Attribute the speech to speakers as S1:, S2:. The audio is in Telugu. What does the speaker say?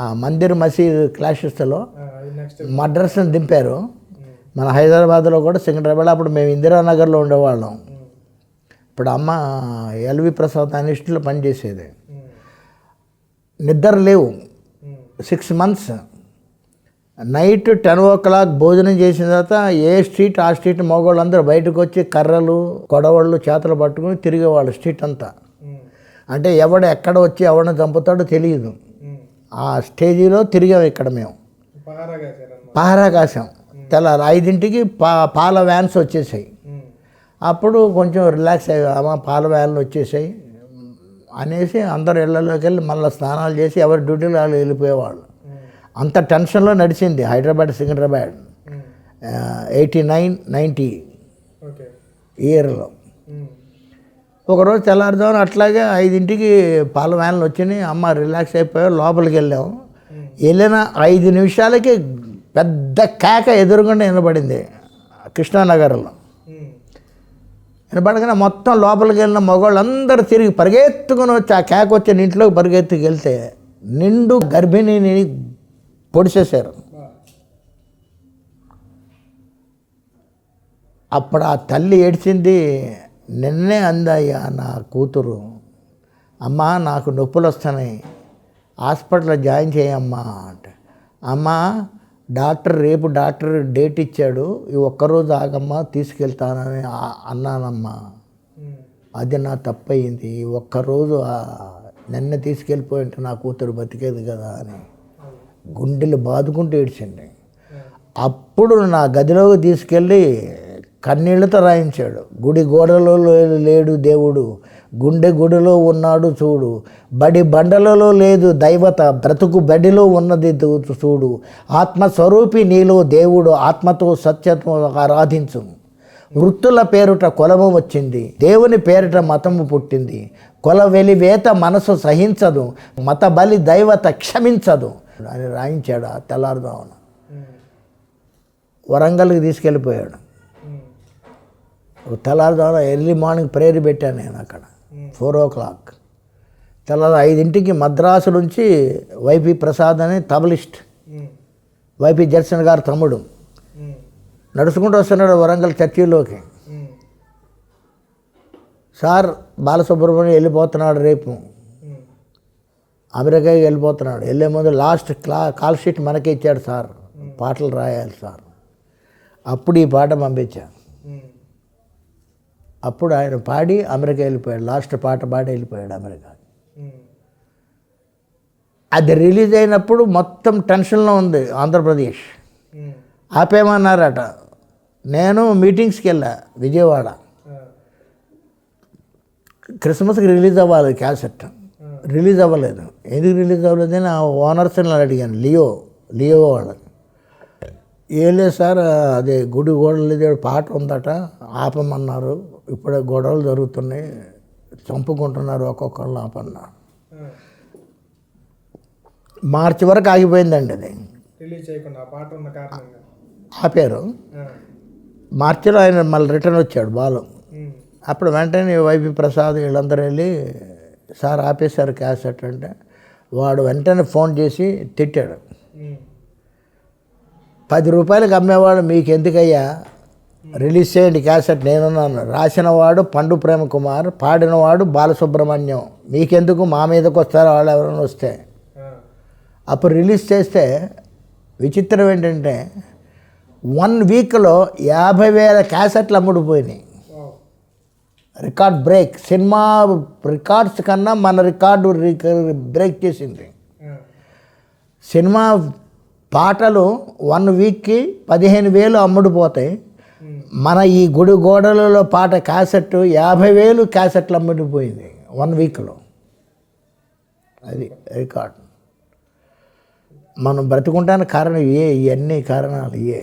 S1: ఆ మందిర్ మసీద్ క్లాషెస్లో మద్రాసుని దింపారు. మన హైదరాబాద్లో కూడా సికింద్రాబాద్ అప్పుడు మేము ఇందిరానగర్లో ఉండేవాళ్ళం. ఇప్పుడు అమ్మ ఎల్వి ప్రసాద్ అనిస్టులో పనిచేసేది. నిద్ర లేవు. Six months night ten o'clock భోజనం చేసిన తర్వాత ఏ స్ట్రీట్ ఆ స్ట్రీట్ మగవాళ్ళందరూ బయటకు వచ్చి కర్రలు కొడవళ్ళు చేతలు పట్టుకుని తిరిగేవాళ్ళు స్ట్రీట్ అంతా. అంటే ఎవడు ఎక్కడ వచ్చి ఎవరిని చంపుతాడో తెలియదు. ఆ స్టేజీలో తిరిగాం ఇక్కడ మేము. పహరా కాసాం తెల్లారి ఐదింటికి పా పాల వ్యాన్స్ వచ్చేసాయి. అప్పుడు కొంచెం రిలాక్స్ అయ్యా అమ్మ పాల వ్యాన్లు వచ్చేసాయి. అనేసి అందరు ఇళ్ళలోకి వెళ్ళి మళ్ళీ స్నానాలు చేసి ఎవరి డ్యూటీలో వాళ్ళు వెళ్ళిపోయేవాళ్ళు. అంత టెన్షన్లో నడిచింది Hyderabad Secunderabad. Eighty nine ninety ఇయర్లో. ఒకరోజు తెల్లారుజామున అట్లాగే ఐదింటికి పాల వ్యాన్లు వచ్చినాయి. అమ్మ రిలాక్స్ అయిపోయాం లోపలికి వెళ్ళాం. వెళ్ళిన ఐదు నిమిషాలకి పెద్ద కేక ఎదురుగుండా వినబడింది కృష్ణానగర్లో. వినపడగానే మొత్తం లోపలికి వెళ్ళిన మగవాళ్ళు అందరూ తిరిగి పరిగెత్తుకుని వచ్చి ఆ కేక వచ్చిన ఇంట్లోకి పరిగెత్తుకు వెళ్తే నిండు గర్భిణిని పొడిచేశారు. అప్పుడు ఆ తల్లి ఏడ్చింది నిన్నే అందయ్యా నా కూతురు. అమ్మా నాకు నొప్పులు వస్తున్నాయి హాస్పిటల్లో జాయిన్ చేయమ్మా అంటే. అమ్మా డాక్టర్ రేపు డాక్టర్ డేట్ ఇచ్చాడు. ఈ ఒక్కరోజు ఆగమ్మా తీసుకెళ్తానని అన్నానమ్మా. అది నా తప్పయింది. ఈ ఒక్కరోజు నిన్న తీసుకెళ్ళిపోయి నా కూతురు బతికేది కదా అని. గుండెలు బాదుకుంటూ ఏడ్చింది. అప్పుడు నా గదిలోకి తీసుకెళ్ళి కన్నీళ్ళతో రాయించాడు. గుడి గోడలో లే- లేడు దేవుడు. గుండె గుడిలో ఉన్నాడు చూడు. బడి బండలలో లేదు దైవత. బ్రతుకు బడిలో ఉన్నది చూడు. ఆత్మస్వరూపి నీలో దేవుడు ఆత్మతో సత్యతో ఆరాధించు. వృత్తుల పేరుట కులము వచ్చింది. దేవుని పేరిట మతము పుట్టింది. కుల వెలివేత మనసు సహించదు. మత బలి దైవత క్షమించదు. అని రాయించాడు ఆ తెల్లారుదామున వరంగల్కి తీసుకెళ్ళిపోయాడు. తెల్లారుదామున ఎర్లీ మార్నింగ్ ప్రేయర్ పెట్టాను నేను అక్కడ. Four o'clock. తెల్లారు ఐదింటికి మద్రాసు నుంచి వైపి ప్రసాద్ అని తబలిస్ట్ వైపి జడ్సన్ గారు తమ్ముడు నడుచుకుంటూ వస్తున్నాడు వరంగల్ చర్చిలోకి. సార్ బాలసుబ్రహ్మణ్యం వెళ్ళిపోతున్నాడు రేపు. అమెరికాకి వెళ్ళిపోతున్నాడు. వెళ్ళే ముందు లాస్ట్ క్లా కాల్ షీట్ మనకే ఇచ్చాడు సార్. పాటలు రాయాలి సార్. అప్పుడు ఈ పాట పంపించా అప్పుడు ఆయన పాడి అమెరికా వెళ్ళిపోయాడు. లాస్ట్ పాట పాడి వెళ్ళిపోయాడు అమెరికా. అది రిలీజ్ అయినప్పుడు మొత్తం టెన్షన్లో ఉంది ఆంధ్రప్రదేశ్. ఆపేమన్నారట నేను మీటింగ్స్కి వెళ్ళా విజయవాడ. క్రిస్మస్కి రిలీజ్ అవ్వాలి క్యాసెట్. రిలీజ్ అవ్వలేదు. ఎందుకు రిలీజ్ అవ్వలేదు అని ఆ ఓనర్స్ని అడిగాను లియో లియో వాళ్ళని. ఏం లేదు సార్ అదే గుడి గోడలు ఇది పాట ఉందట ఆపమన్నారు. ఇప్పుడే గొడవలు జరుగుతున్నాయి. చంపుకుంటున్నారు ఒక్కొక్కళ్ళు ఆపన్నారు మార్చి వరకు ఆగిపోయిందండి అది. ఆపారు. మార్చిలో ఆయన మళ్ళీ రిటర్న్ వచ్చాడు బాలు. అప్పుడు వెంటనే వైపి ప్రసాద్ వీళ్ళందరూ వెళ్ళి సార్ ఆపేశారు క్యాసెట్ అంటే వాడు వెంటనే ఫోన్ చేసి తిట్టాడు. పది రూపాయలకి అమ్మేవాడు మీకు ఎందుకయ్యా రిలీజ్ చేయండి క్యాసెట్ నేనున్నాను రాసినవాడు పండు ప్రేమ కుమార్ పాడినవాడు బాలసుబ్రహ్మణ్యం మీకెందుకు మా మీదకి వస్తారో వాళ్ళు ఎవరైనా వస్తే. అప్పుడు రిలీజ్ చేస్తే విచిత్రం ఏంటంటే వన్ వీక్లో యాభై వేల క్యాసెట్లు అమ్ముడుపోయినాయి. రికార్డ్ బ్రేక్ సినిమా రికార్డ్స్ కన్నా మన రికార్డు రిక- బ్రేక్ చేసింది. సినిమా పాటలు వన్ వీక్కి పదిహేను వేలు అమ్ముడుపోతాయి. మన ఈ గుడి గోడలలో పాట క్యాసెట్ యాభై వేలు క్యాసెట్లు అమ్ముడిపోయింది వన్ వీక్లో. అది రికార్డ్. మనం బ్రతుకుంటానికి కారణం ఏ? ఇవన్నీ కారణాలు ఏ?